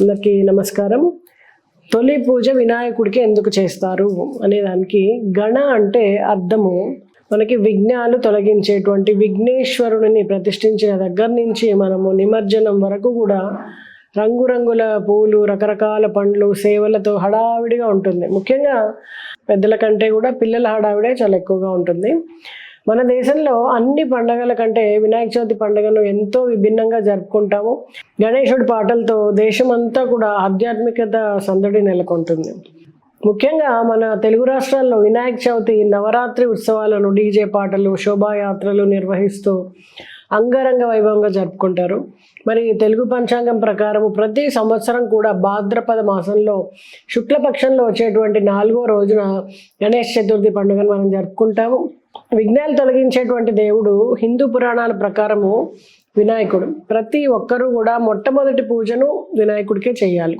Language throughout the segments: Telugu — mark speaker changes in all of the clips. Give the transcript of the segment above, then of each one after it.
Speaker 1: అందరికీ నమస్కారం తొలి పూజ వినాయకుడికి ఎందుకు చేస్తారు అనే దానికి గణ అంటే అర్థము. మనకి విఘ్నాలు తొలగించేటువంటి విఘ్నేశ్వరుడిని ప్రతిష్ఠించిన దగ్గర నుంచి మనము నిమజ్జనం వరకు కూడా రంగురంగుల పూలు రకరకాల పండ్లు సేవలతో హడావిడిగా ఉంటుంది. ముఖ్యంగా పెద్దల కంటే కూడా పిల్లల హడావిడే చాలా ఎక్కువగా ఉంటుంది. మన దేశంలో అన్ని పండగల కంటే వినాయక చవితి పండుగను ఎంతో విభిన్నంగా జరుపుకుంటాము. గణేశుడి పాటలతో దేశమంతా కూడా ఆధ్యాత్మికత సందడి నెలకొంటుంది. ముఖ్యంగా మన తెలుగు రాష్ట్రాల్లో వినాయక చవితి నవరాత్రి ఉత్సవాలను డీజే పాటలు శోభాయాత్రలు నిర్వహిస్తూ అంగరంగ వైభవంగా జరుపుకుంటారు. మరి తెలుగు పంచాంగం ప్రకారం ప్రతి సంవత్సరం కూడా భాద్రపద మాసంలో శుక్లపక్షంలో వచ్చేటువంటి నాలుగో రోజున గణేష్ చతుర్థి పండుగను మనం జరుపుకుంటాము. విఘ్నాలు తొలగించేటువంటి దేవుడు హిందూ పురాణాల ప్రకారము వినాయకుడు. ప్రతి ఒక్కరూ కూడా మొట్టమొదటి పూజను వినాయకుడికే చేయాలి.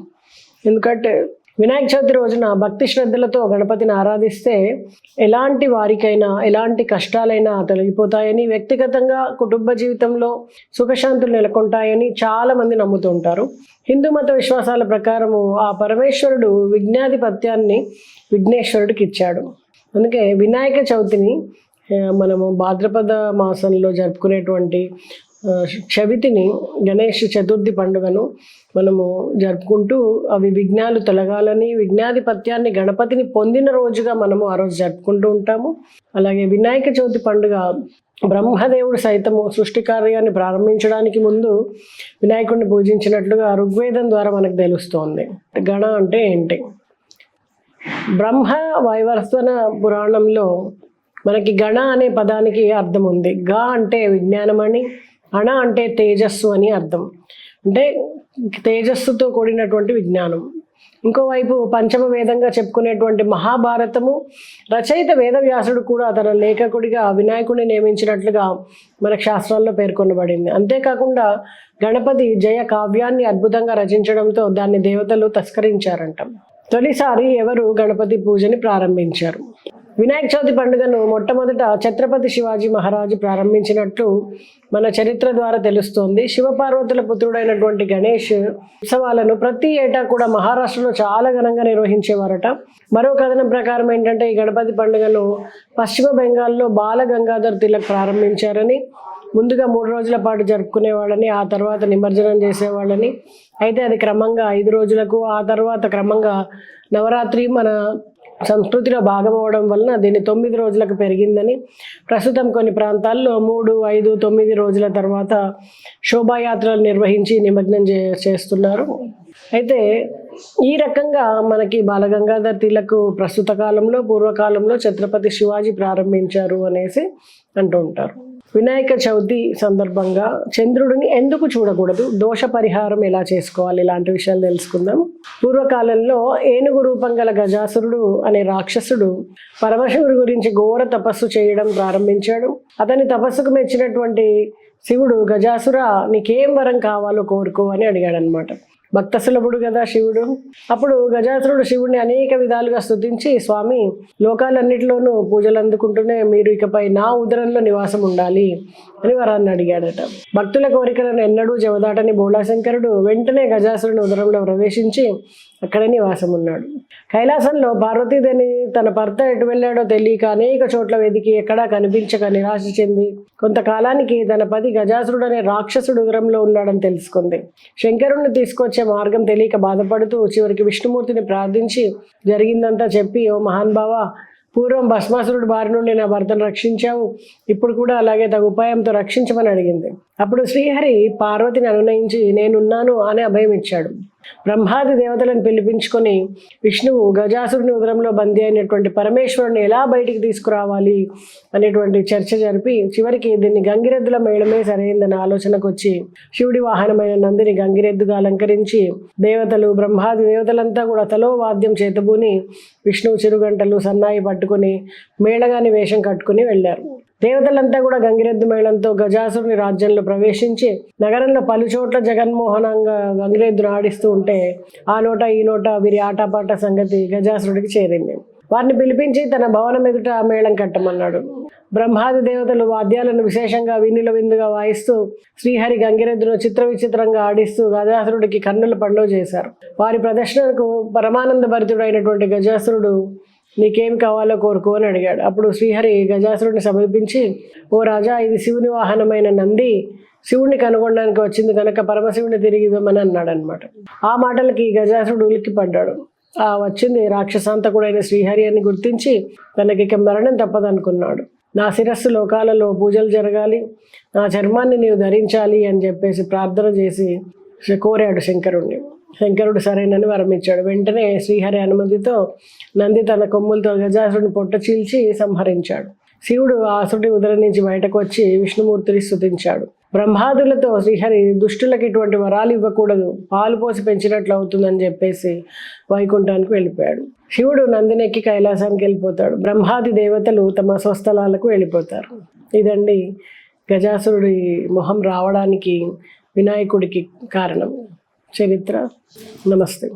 Speaker 1: ఎందుకంటే వినాయక చవితి రోజున భక్తి శ్రద్ధలతో గణపతిని ఆరాధిస్తే ఎలాంటి వారికైనా ఎలాంటి కష్టాలైనా తొలగిపోతాయని వ్యక్తిగతంగా కుటుంబ జీవితంలో సుఖశాంతులు నెలకొంటాయని చాలామంది నమ్ముతూ ఉంటారు. హిందూ మత విశ్వాసాల ప్రకారము ఆ పరమేశ్వరుడు విజ్ఞాధిపత్యాన్ని విఘ్నేశ్వరుడికి ఇచ్చాడు. అందుకే వినాయక చవితిని మనము భాద్రపద మాసంలో జరుపుకునేటువంటి చవితిని గణేష్ చతుర్థి పండుగను మనము జరుపుకుంటూ అవి విఘ్నాలు తొలగాలని విఘ్నాధిపత్యాన్ని గణపతిని పొందిన రోజుగా మనము ఆ రోజు జరుపుకుంటూ ఉంటాము. అలాగే వినాయక చవితి పండుగ బ్రహ్మదేవుడు సైతము సృష్టి కార్యాన్ని ప్రారంభించడానికి ముందు వినాయకుడిని పూజించినట్లుగా ఋగ్వేదం ద్వారా మనకు తెలుస్తోంది. గణ అంటే ఏంటి? బ్రహ్మ వైవర్సన పురాణంలో మనకి గణ అనే పదానికి అర్థం ఉంది. గ అంటే విజ్ఞానం అని అణ అంటే తేజస్సు అని అర్థం. అంటే తేజస్సుతో కూడినటువంటి విజ్ఞానం. ఇంకోవైపు పంచమ వేదంగా చెప్పుకునేటువంటి మహాభారతము రచయిత వేదవ్యాసుడు కూడా తన లేఖకుడిగా వినాయకుడిని నియమించినట్లుగా మన శాస్త్రాల్లో పేర్కొనబడింది. అంతేకాకుండా గణపతి జయ కావ్యాన్ని అద్భుతంగా రచించడంతో దాన్ని దేవతలు తస్కరించారంట. తొలిసారి ఎవరు గణపతి పూజని ప్రారంభించారు? వినాయక చవితి పండుగను మొట్టమొదట ఛత్రపతి శివాజీ మహారాజు ప్రారంభించినట్లు మన చరిత్ర ద్వారా తెలుస్తోంది. శివపార్వతుల పుత్రుడైనటువంటి గణేష్ ఉత్సవాలను ప్రతి ఏటా కూడా మహారాష్ట్రలో చాలా ఘనంగా నిర్వహించేవారట. మరో కథనం ప్రకారం ఏంటంటే ఈ గణపతి పండుగను పశ్చిమ బెంగాల్లో బాల గంగాధర్ తిలక్ ప్రారంభించారని ముందుగా మూడు రోజుల పాటు జరుపుకునేవాళ్ళని ఆ తర్వాత నిమజ్జనం చేసేవాళ్ళని అయితే అది క్రమంగా ఐదు రోజులకు ఆ తర్వాత క్రమంగా నవరాత్రి మన సంస్కృతిలో భాగం అవడం వలన దీన్ని తొమ్మిది రోజులకు పెరిగిందని. ప్రస్తుతం కొన్ని ప్రాంతాల్లో మూడు ఐదు తొమ్మిది రోజుల తర్వాత శోభాయాత్రలు నిర్వహించి నిమగ్నం చే చేస్తున్నారు. అయితే ఈ రకంగా మనకి బాలగంగాధర్ తిలక్ ప్రస్తుత కాలంలో పూర్వకాలంలో ఛత్రపతి శివాజీ ప్రారంభించారు అనేసి అంటూ ఉంటారు. వినాయక చవితి సందర్భంగా చంద్రుడిని ఎందుకు చూడకూడదు? దోష పరిహారం ఎలా చేసుకోవాలి? ఇలాంటి విషయాలు తెలుసుకుందాం. పూర్వకాలంలో ఏనుగు రూపం గల గజాసురుడు అనే రాక్షసుడు పరమశివుడి గురించి ఘోర తపస్సు చేయడం ప్రారంభించాడు. అతని తపస్సుకు మెచ్చినటువంటి శివుడు గజాసుర నీకేం వరం కావాలో కోరుకో అని అడిగాడనమాట భక్త సులభుడు కదా శివుడు? అప్పుడు గజాసురుడు శివుడిని అనేక విధాలుగా స్థుతించి స్వామి లోకాలన్నిటిలోనూ పూజలు అందుకుంటూనే మీరు ఇకపై నా ఉదరంలో నివాసం ఉండాలి అని వరాన్ని అడిగాడట. భక్తుల కోరికలను ఎన్నడూ జవదాటని బోళాశంకరుడు వెంటనే గజాసురుని ఉదరంలో ప్రవేశించి అక్కడే నివాసం ఉన్నాడు. కైలాసంలో పార్వతీదేవి తన భర్త ఎటు వెళ్ళాడో తెలియక అనేక చోట్ల వెతికి ఎక్కడా కనిపించక నిరాశ చెంది కొంతకాలానికి తన పది గజాసురుడు అనే రాక్షసుడు ఉదరంలో ఉన్నాడని తెలుసుకుంది. శంకరుణ్ణి తీసుకొచ్చి మార్గం తెలియక బాధపడుతూ చివరికి విష్ణుమూర్తిని ప్రార్థించి జరిగిందంతా చెప్పి ఓ మహాన్భావ పూర్వం భస్మాసురుడు బారి నుండి నా భర్తను రక్షించావు. ఇప్పుడు కూడా అలాగే తగు ఉపాయంతో రక్షించమని అడిగింది. అప్పుడు శ్రీహరి పార్వతిని అనునయించి నేనున్నాను అని అభయం ఇచ్చాడు. బ్రహ్మాది దేవతలను పిలిపించుకొని విష్ణువు గజాసురుని ఉదరంలో బందీ అయినటువంటి పరమేశ్వరుని ఎలా బయటికి తీసుకురావాలి అనేటువంటి చర్చ జరిపి చివరికి దీన్ని గంగిరెద్దుల మేళమే సరైందన్న ఆలోచనకు వచ్చి శివుడి వాహనమైన నందిని గంగిరెద్దుగా అలంకరించి దేవతలు బ్రహ్మాది దేవతలంతా కూడా తలో వాద్యం చేతబూని విష్ణువు చిరుగంటలు సన్నాయి పట్టుకుని మేళగాని వేషం కట్టుకుని వెళ్ళారు. దేవతలంతా కూడా గంగిరెద్దు మేళంతో గజాసురుని రాజ్యంలో ప్రవేశించి నగరంలో పలు చోట్ల జగన్మోహనంగా గంగిరెద్దును ఆడిస్తూ ఉంటే ఆ నోట ఈ నోట వీరి ఆటపాట సంగతి గజాసురుడికి చేరింది. వారిని పిలిపించి తన భవనం ఎదుట మేళం కట్టమన్నాడు. బ్రహ్మాది దేవతలు వాద్యాలను విశేషంగా విన్నుల విందుగా వాయిస్తూ శ్రీహరి గంగిరెద్దును చిత్ర విచిత్రంగా ఆడిస్తూ గజాసురుడికి కన్నుల పండుగ చేశారు. వారి ప్రదర్శనకు పరమానంద భరితుడైనటువంటి గజాసురుడు నీకేం కావాలో కోరుకో అని అడిగాడు. అప్పుడు శ్రీహరి గజాసురుడిని సమీపించి ఓ రాజా ఇది శివుని వాహనమైన నంది. శివుణ్ణి కనుగొనడానికి వచ్చింది కనుక పరమశివుని తిరిగి ఇవ్వమని అన్నాడు అనమాట ఆ మాటలకి గజాసురుడు ఉలిక్కి పడ్డాడు ఆ వచ్చింది రాక్షసాంతకుడైన శ్రీహరి అని గుర్తించి తనకి ఇక మరణం తప్పదనుకున్నాడు. నా శిరస్సు లోకాలలో పూజలు జరగాలి. నా చర్మాన్ని నీవు ధరించాలి అని చెప్పేసి ప్రార్థన చేసి కోరాడు శంకరుణ్ణి. శంకరుడు సరైనని వరమిచ్చాడు. వెంటనే శ్రీహరి అనుమతితో నంది తన కొమ్ములతో గజాసుడిని పొట్ట చీల్చి సంహరించాడు. శివుడు ఆసుడి ఉదరం నుంచి బయటకు వచ్చి విష్ణుమూర్తిని స్తుతించాడు. బ్రహ్మాదులతో శ్రీహరి దుష్టులకు ఇటువంటి వరాలు ఇవ్వకూడదు. పాలు పోసి పెంచినట్లు అవుతుందని చెప్పేసి వైకుంఠానికి వెళ్ళిపోయాడు. శివుడు నందినెక్కి కైలాసానికి వెళ్ళిపోతాడు. బ్రహ్మాది దేవతలు తమ స్వస్థలాలకు వెళ్ళిపోతారు. ఇదండి గజాసురుడి మొహం రావడానికి వినాయకుడికి కారణం. చరిత్ర నమస్తే